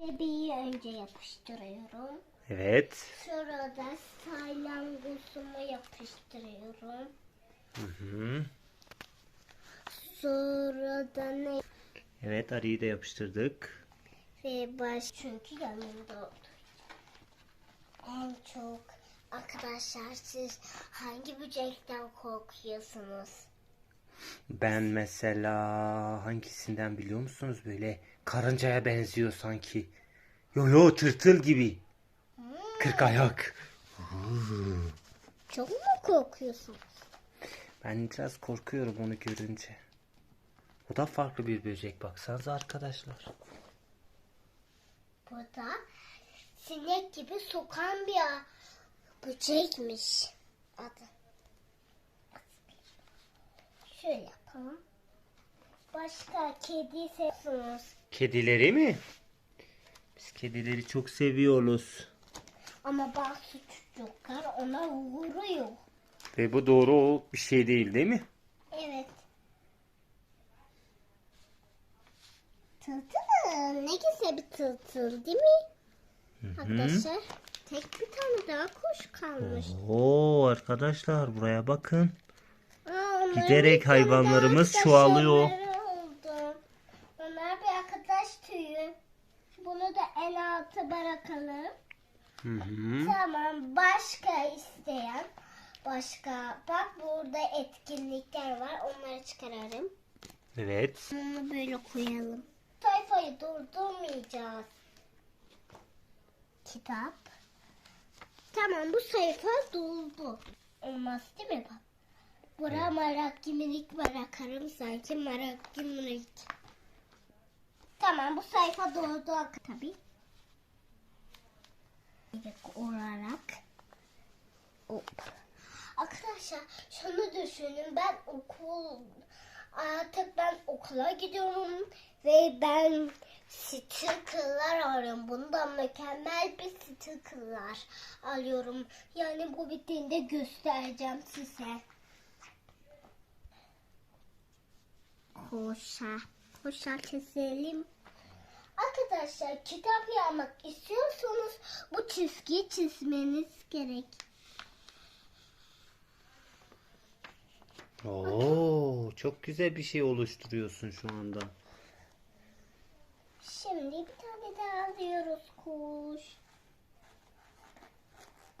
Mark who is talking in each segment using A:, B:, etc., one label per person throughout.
A: Bebeği önce yapıştırıyorum.
B: Evet.
A: Sonra da salyangozumu yapıştırıyorum.
B: Hı hı.
A: Sonra da ne?
B: Evet arıyı da yapıştırdık.
A: Ve baş çünkü yanımda oldu. En çok arkadaşlar siz hangi böcekten korkuyorsunuz?
B: Ben mesela hangisinden biliyor musunuz? Böyle karıncaya benziyor sanki. Yo yo tırtıl gibi. Kırk ayak.
A: Çok mu korkuyorsunuz?
B: Ben biraz korkuyorum onu görünce. O da farklı bir böcek baksanıza arkadaşlar.
A: Bu da sinek gibi sokan bir böcekmiş adı. Şöyle yapalım. Başka kedi seviyorsunuz.
B: Kedileri mi? Biz kedileri çok seviyoruz.
A: Ama bazı çocuklar ona vuruyor.
B: Ve bu doğru bir şey değil değil mi?
A: Evet. Tıltıl. Ne güzel bir tıltıl değil mi? Arkadaşlar tek bir tane daha kuş kalmış.
B: Oo arkadaşlar buraya bakın.
A: Aa,
B: Giderek hayvanlarımız çoğalıyor.
A: Onlar bir arkadaş tüyü. Bunu da en alta bırakalım.
B: Hı hı.
A: Tamam başka isteyen başka bak burada etkinlikler var onları çıkararım.
B: Evet.
A: Bunu böyle koyalım. Sayfayı durdurmayacağız. Kitap. Tamam bu sayfa doldu. Olmaz değil mi bak? Bura marak gimilik bırakarım sanki marak gimilik. Tamam bu sayfa doldu tabii. İlk olarak. Hop. Arkadaşlar şunu düşünün ben okul artık ben okula gidiyorum ve ben stickerlar arıyorum. Bundan mükemmel bir stickerlar alıyorum. Yani bu bittiğinde göstereceğim size. Koşa. Koşa keselim. Arkadaşlar kitap yapmak istiyorsanız bu çizgiyi çizmeniz gerek.
B: Oo çok güzel bir şey oluşturuyorsun şu anda.
A: Şimdi bir tane daha alıyoruz kuş.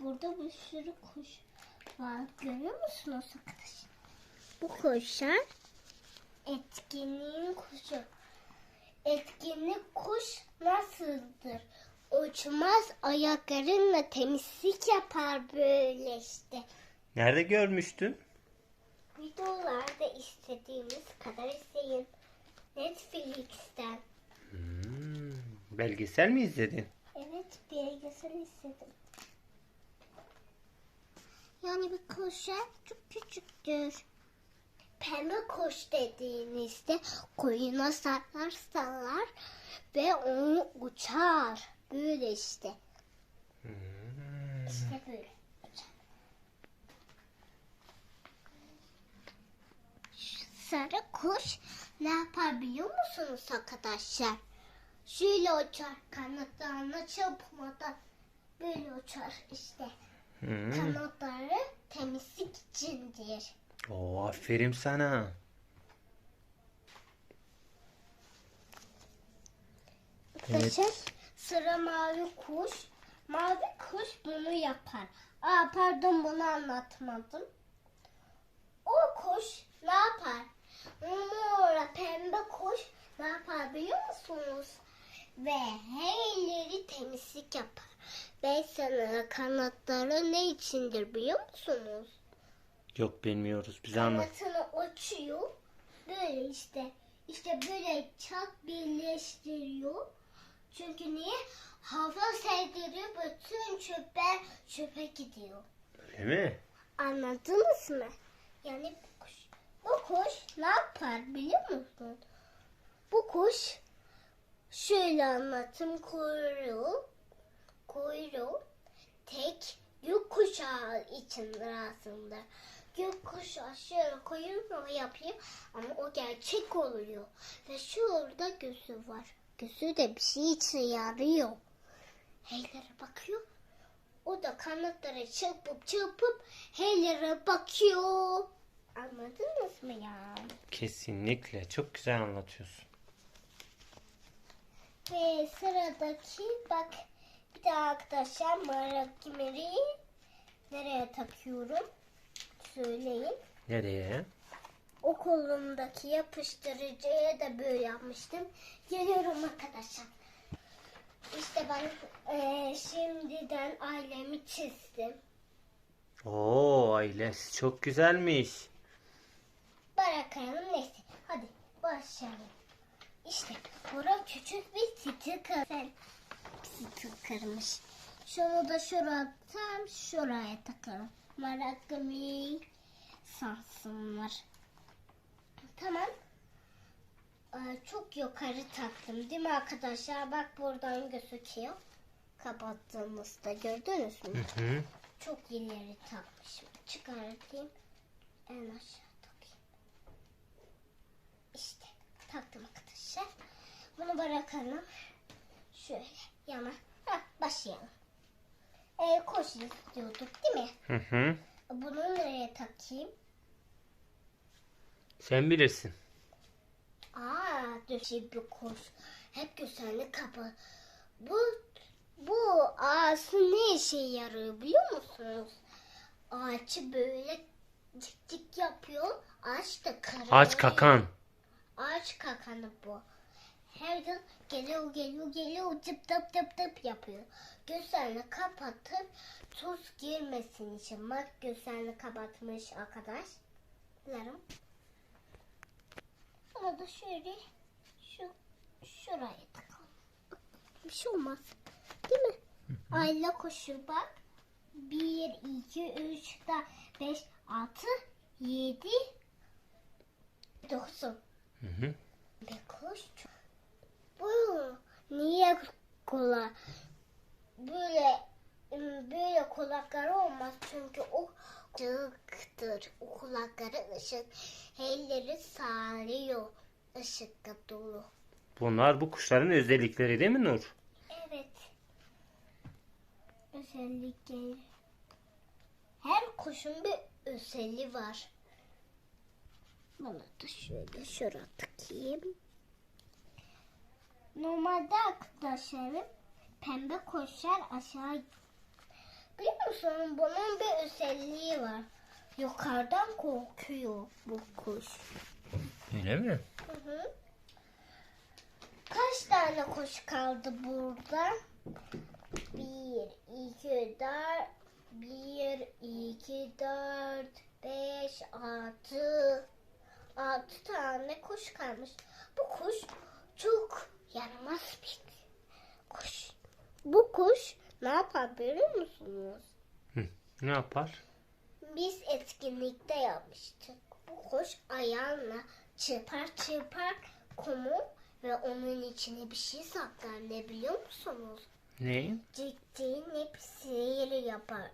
A: Burada bir sürü kuş var. Görüyor musunuz arkadaşlar? Bu kuşlar etkinliğin kuşu. Etkinlik kuş nasıldır? Uçmaz ayaklarınla temizlik yapar böyle işte.
B: Nerede görmüştün?
A: Videolarda istediğiniz kadar isteyin. Netflix'ten.
B: Hmm, belgesel mi izledin?
A: Evet, belgesel istedim. Yani bir kuşlar çok küçüktür. Pembe kuş dediğinizde koyuna sallar ve onu uçar. Böyle işte. İşte böyle. Sarı kuş ne yapar biliyor musunuz arkadaşlar? Şöyle uçar kanatlarına çırpmadan böyle uçar işte.
B: Hmm.
A: Kanatları temizlik içindir.
B: Oo aferin sana.
A: Arkadaşlar sıra mavi kuş. Mavi kuş bunu yapar. Aa pardon bunu anlatmadım. O kuş ne yapar? Mora pembe kuş ne yapar biliyor musunuz? Ve her yeri temizlik yapar. Ben sana kanatları ne içindir biliyor musunuz?
B: Yok bilmiyoruz bize anlat.
A: Kanatını açıyor. Böyle işte. İşte böyle çat birleştiriyor. Çünkü niye? Hava sevdiriyor. Bütün çöpler çöpe gidiyor.
B: Öyle mi?
A: Anladınız mı? Yani bu kuş, bu kuş ne yapar biliyor musun? Bu kuş şöyle anlatım kuyruğu kuyruğu tek gökkuşağı içindir aslında. Gökkuşağı şöyle kuyruğu yapıyor ama o gerçek oluyor. Ve şurada gözü var. Gözü de bir şey için yarıyor. Heylere bakıyor. O da kanatları çırpıp çırpıp heylere bakıyor. Anladınız mı ya?
B: Kesinlikle. Çok güzel anlatıyorsun.
A: Ve sıradaki bak bir de arkadaşlar marakimeri nereye takıyorum? Söyleyin.
B: Nereye?
A: O kolumdaki yapıştırıcıya da böyle yapmıştım. Geliyorum arkadaşlar. İşte ben eee, şimdiden ailemi çizdim.
B: Oo ailesi çok güzelmiş.
A: Bırakalım neyse. Hadi başlayalım. İşte bura küçük bir sticker. Sen stickermış. Şunu da şuraya tam şuraya takalım. Meraklı sansınlar. Tamam. Ee, çok yukarı taktım değil mi arkadaşlar? Bak buradan gözüküyor. Kapattığımızda gördünüz mü?
B: Hı hı.
A: Çok ileri takmışım. Çıkartayım. En aşağı takayım. İşte taktım arkadaşlar. Bunu bırakalım. Şöyle yana. Hah, başlayalım. Ee, koş istiyorduk değil mi?
B: Hı hı.
A: Bunu nereye takayım?
B: Sen bilirsin.
A: Aa, döşe bir koş. Hep güzellik kapı. Bu bu ağası ne işe yarıyor biliyor musunuz? Ağaçı böyle cik cik yapıyor. Ağaç da kararıyor.
B: Ağaç kakan.
A: Ağaç kakanı bu. Her gün geliyor geliyor geliyor tıp tıp tıp tıp yapıyor. Gözlerini kapatıp tuz girmesin için. Bak gözlerini kapatmış arkadaşlarım. Bunu da şöyle şu şuraya takalım. Bir şey olmaz. Değil mi? Aile koşu bak. 1, 2, 3, 4, 5, 6, 7, 9.
B: Hı hı.
A: Bir kuş. Bu niye kola böyle böyle kulakları olmaz çünkü o ışıktır. O kulakları ışık. Elleri sarıyor. Işıkla dolu.
B: Bunlar bu kuşların özellikleri değil mi Nur?
A: Evet. Özellikle her kuşun bir özelliği var. Bunu da şöyle şuraya takayım. Normalde arkadaşlarım pembe kuşlar aşağı Biliyor musun bunun bir özelliği var. Yukarıdan korkuyor bu kuş.
B: Öyle mi?
A: Hı hı. Kaç tane kuş kaldı burada? Bir, iki, dört, bir, iki, dört, beş, altı. Altı tane kuş kalmış. Bu kuş çok yaramaz bir kuş. Bu kuş ne yapar biliyor musunuz?
B: Hı. Ne yapar?
A: Biz etkinlikte yapmıştık. Bu kuş ayağına çırpar çırpar kumu ve onun içine bir şey saklar. Ne biliyor musunuz?
B: Ne?
A: Ciddi hep sihir yapar.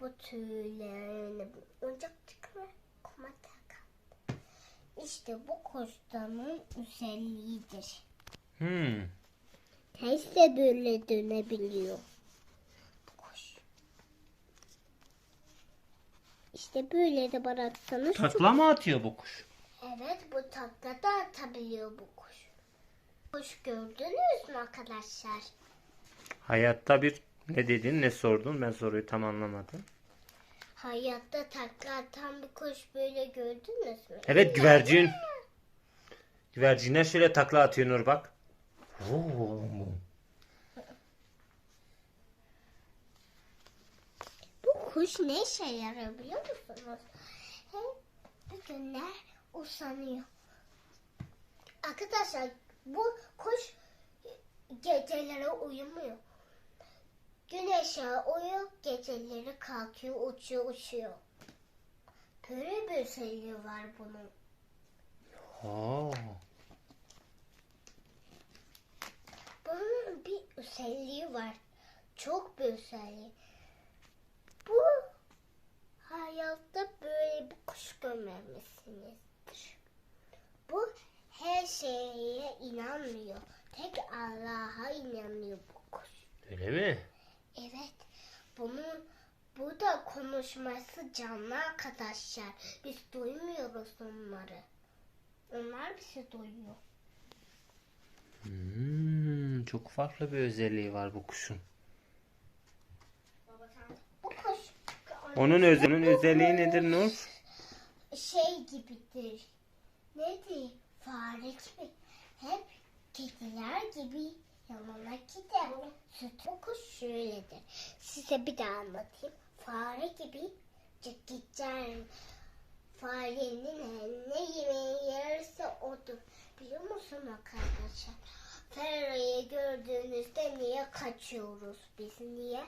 A: Bu tüylerini oyuncak çıkar kuma takar. İşte bu kuşların özelliğidir.
B: Hmm.
A: Ters de böyle dönebiliyor. Bu kuş. İşte böyle de bıraksanız
B: Takla mı atıyor bu kuş?
A: Evet bu takla da atabiliyor bu kuş. Kuş gördünüz mü arkadaşlar?
B: Hayatta bir ne dedin ne sordun ben soruyu tam anlamadım.
A: Hayatta takla atan bir kuş böyle gördünüz mü?
B: Evet güvercin. Güvercinler şöyle takla atıyor Nur bak. Oo.
A: Bu kuş ne işe yarıyor biliyor musunuz? Hep günler usanıyor. Arkadaşlar bu kuş geceleri uyumuyor. Güneşe uyuyor, geceleri kalkıyor, uçuyor, uçuyor. Böyle bir özelliği var bunun.
B: Oo.
A: Bunun bir özelliği var. Çok bir özelliği. Bu hayatta böyle bir kuş görmemişsinizdir. Bu her şeye inanmıyor. tek Allah'a inanıyor bu kuş.
B: Öyle mi?
A: Evet. Bunun bu da konuşması canlı arkadaşlar. Biz duymuyoruz onları. Onlar bizi duyuyor.
B: Hmm, çok farklı bir özelliği var bu kuşun.
A: Bu kuş
B: Onun, özel, onun özelliği nedir Nur?
A: şey gibidir. Nedir? Fare gibi. Hep kediler gibi yanına gider. Süt kuş şöyledir. Size bir daha anlatayım. Fare gibi gider. Farenin ne yemeği yerse odur. Biliyor musun arkadaşlar? Fareyi gördüğünüzde niye kaçıyoruz biz? Niye?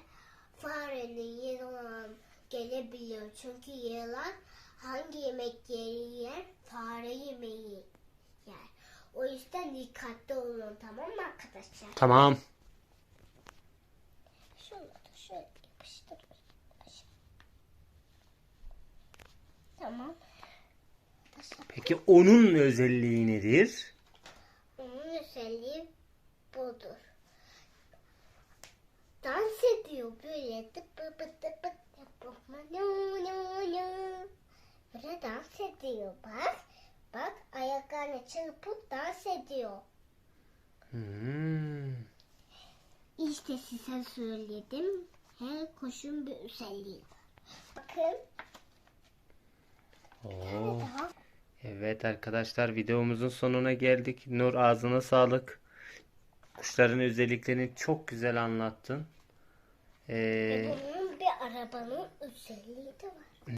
A: Farenin yılan gelebiliyor. Çünkü yılan hangi yemekleri yer? Fare yemeği. O yüzden dikkatli olun tamam mı arkadaşlar?
B: Tamam.
A: Şunu da şöyle yapıştırıyoruz. Tamam.
B: Peki onun özelliği nedir?
A: Onun özelliği budur. Dans ediyor böyle tıp tıp tıp tıp tıp nu nu nu. Böyle dans ediyor bak. Bak ayaklarını çırpıp dans ediyor.
B: Hmm.
A: İşte size söyledim. Her kuşun bir özelliği var. Bakın.
B: Oo. Evet arkadaşlar videomuzun sonuna geldik. Nur ağzına sağlık. Kuşların özelliklerini çok güzel anlattın. Ee,
A: bunun bir arabanın özelliği de var.